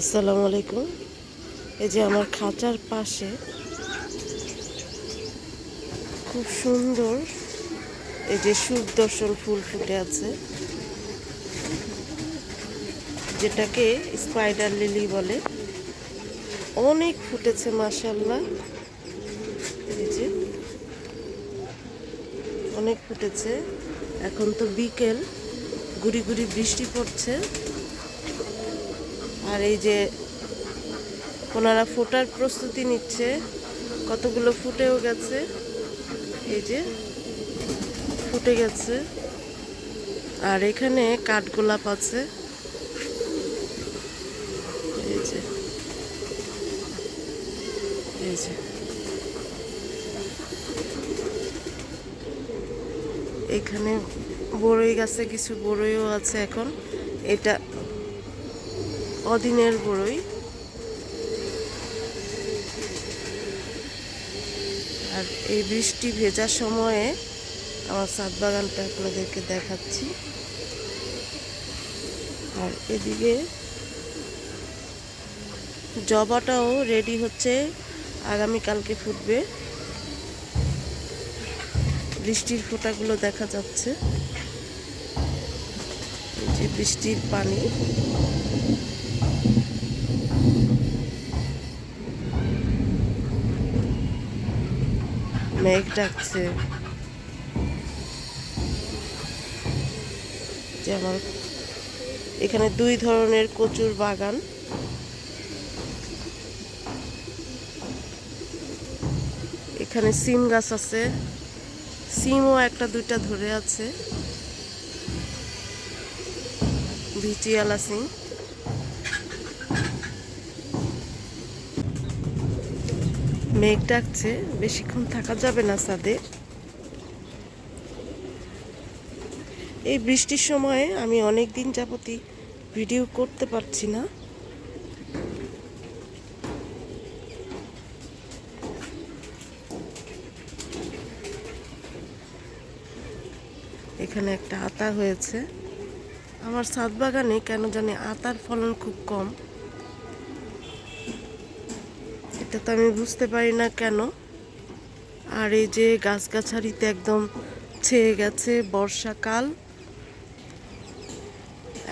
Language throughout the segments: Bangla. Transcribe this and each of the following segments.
আসসালামু আলাইকুম। এই যে আমার খাঁচার পাশে খুব সুন্দর এই যে সুদর্শন ফুল ফুটে আছে, যেটাকে স্পাইডার লিলি বলে। অনেক ফুটেছে মাসাল্লাহ এই যে অনেক ফুটেছে। এখন তো বিকেল, গুড়ি গুড়ি বৃষ্টি পড়ছে। আর এই যে ওনারা ফোটার প্রস্তুতি নিচ্ছে, কতগুলো ফুটেও গেছে, এই যে ফুটে গেছে। আর এখানে কাঠগোলাপ আছে। এই যে এখানে বড়ই গাছে, কিছু বড়ইও আছে এখন। এটা অদিনের বড়ই আর এই বৃষ্টি ভেজার সময়ে আমার সাত বাগানটা আপনাদেরকে দেখাচ্ছি। আর এদিকে জবাটাও রেডি হচ্ছে, আগামীকালকে ফুটবে। বৃষ্টির ফোঁটাগুলো দেখা যাচ্ছে। যে বৃষ্টির পানি। মেঘ ডাকছে যে আমার এখানে দুই ধরনের কচুর বাগান। এখানে সিম গাছ আছে। সিমও একটা দুইটা ধরে আছে। বিচিয়ালা সিম। মেঘ ডাকছে, বেশিক্ষণ থাকা যাবে না ছাদে। এই বৃষ্টির সময়ে আমি অনেক দিন যাবতই ভিডিও করতে পারছি না। এখানে একটা আতা হয়েছে। আমার ছাদ বাগানে কেন জানি আতার ফলন খুব কম। এটা তো আমি বুঝতে পারি না কেন। আর এই যে গাছগাছালিতে একদম ছেয়ে গেছে বর্ষাকাল।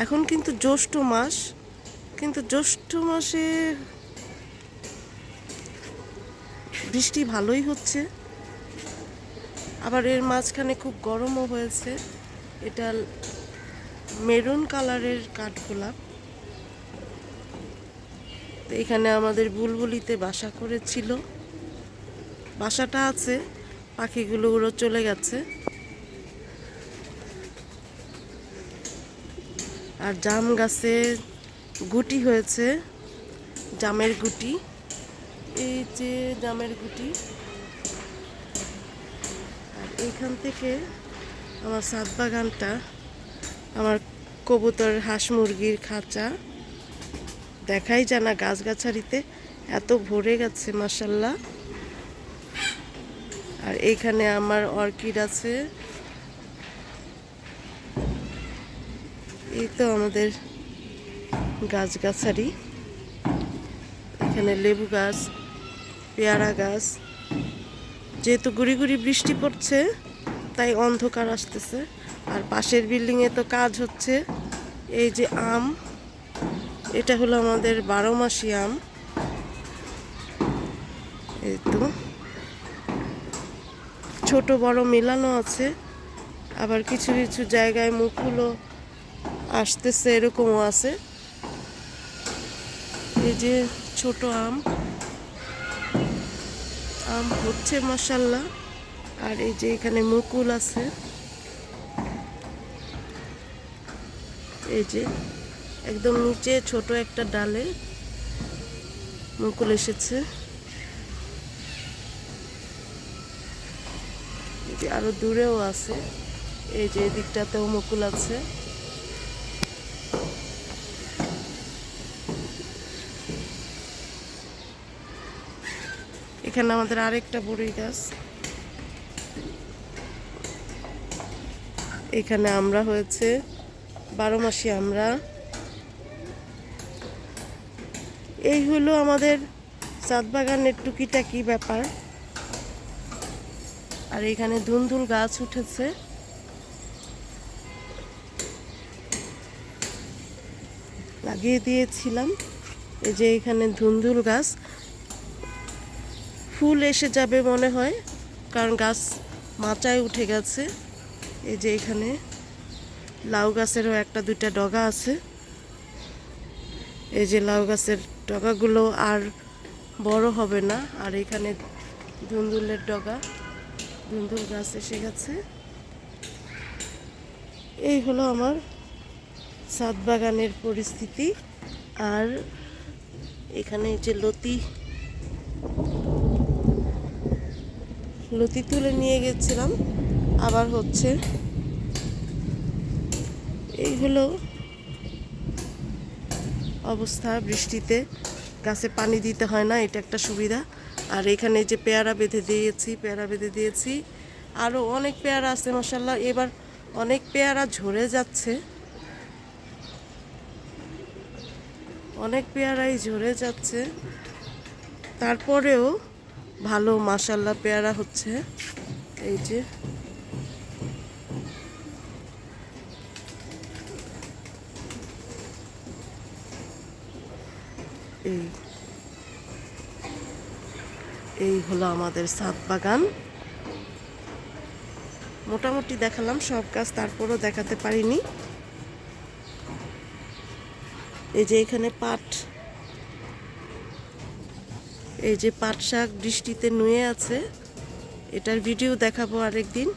এখন কিন্তু জ্যৈষ্ঠ মাস, কিন্তু জ্যৈষ্ঠ মাসে বৃষ্টি ভালোই হচ্ছে। আবার এর মাঝখানে খুব গরমও হয়েছে। এটা মেরুন কালারের কাঠগোলাপ। তো এখানে আমাদের বুলবুলিতে বাসা করেছিল। বাসাটা আছে, পাখিগুলো উড়ো চলে গেছে। আর জাম গাছে গুটি হয়েছে, জামের গুটি। এই যে জামের গুটি। আর এইখান থেকে আমার সাত বাগানটা আমার কবুতর হাঁস মুরগির খাঁচা। দেখাই জানা গাছগাছালিতে এত ভরে গেছে মাসাল্লাহ আর এইখানে আমার অর্কিড আছে। এই তো আমাদের গাছগাছালি এখানে লেবু গাছ, পেয়ারা গাছ। যেহেতু গুড়ি গুড়ি বৃষ্টি পড়ছে, তাই অন্ধকার আসতেছে। আর পাশের বিল্ডিংয়ে তো কাজ হচ্ছে। এই যে আম এটা হলো আমাদের বারো মাসি আম। এই তো। ছোট, বড় মেলানো আছে। আবার কিছু কিছু জায়গায় মুকুলও আসতেছে, এরকমও আছে। এই যে ছোট আম। আম হচ্ছে মশাল্লা আর এই যে এখানে মুকুল আছে। এই যে একদম নিচে ছোট একটা ডালে মুকুল এসেছে। আরও দূরেও আছে, এই যে এদিকটাতেও মুকুল আছে। এখানে আমাদের আরেকটা বড়ই গাছ। এখানে আমরা হয়েছে বারো মাসি আমরা। এই হলো আমাদের চাঁদ বাগানের টুকিটাকি ব্যাপার? আর এখানে ধুন্দুল গাছ উঠেছে। লাগিয়ে দিয়েছিলাম। এই যে এখানে ধুন্দুল গাছ। ফুল এসে যাবে মনে হয়, কারণ গাছ মাচায় উঠে গেছে। এই যে এখানে লাউ গাছেরও একটা দুইটা ডগা আছে। এই যে লাউ গাছের ডগাগুলো আর বড় হবে না। আর এখানে ধুন্দুলের ডগা, ধুন্দুল গাছ এসে গেছে। এই হলো আমার ছাদ বাগানের পরিস্থিতি। আর এখানে যে লতি লতি তুলে নিয়ে গেছিলাম। আবার হচ্ছে, এই হলো অবস্থা বৃষ্টিতে। গাছে পানি দিতে হয় না, এটা একটা সুবিধা। আর এখানে যে পেয়ারা বেঁধে দিয়েছি, পেয়ারা বেঁধে দিয়েছি। আরও অনেক পেয়ারা আছে মশাল্লা এবার অনেক পেয়ারা ঝরে যাচ্ছে। অনেক পেয়ারাই ঝরে যাচ্ছে। তারপরেও ভালো মাসাল্লা পেয়ারা হচ্ছে। এই যে এই এই হলো আমাদের সাত বাগান। মোটামুটি দেখালাম সব গাছ তারপরও দেখাতে পারিনি। এই যে এখানে পাট, এই যে পাট শাক বৃষ্টিতে নুয়ে আছে, এটার ভিডিও দেখাবো আরেকদিন।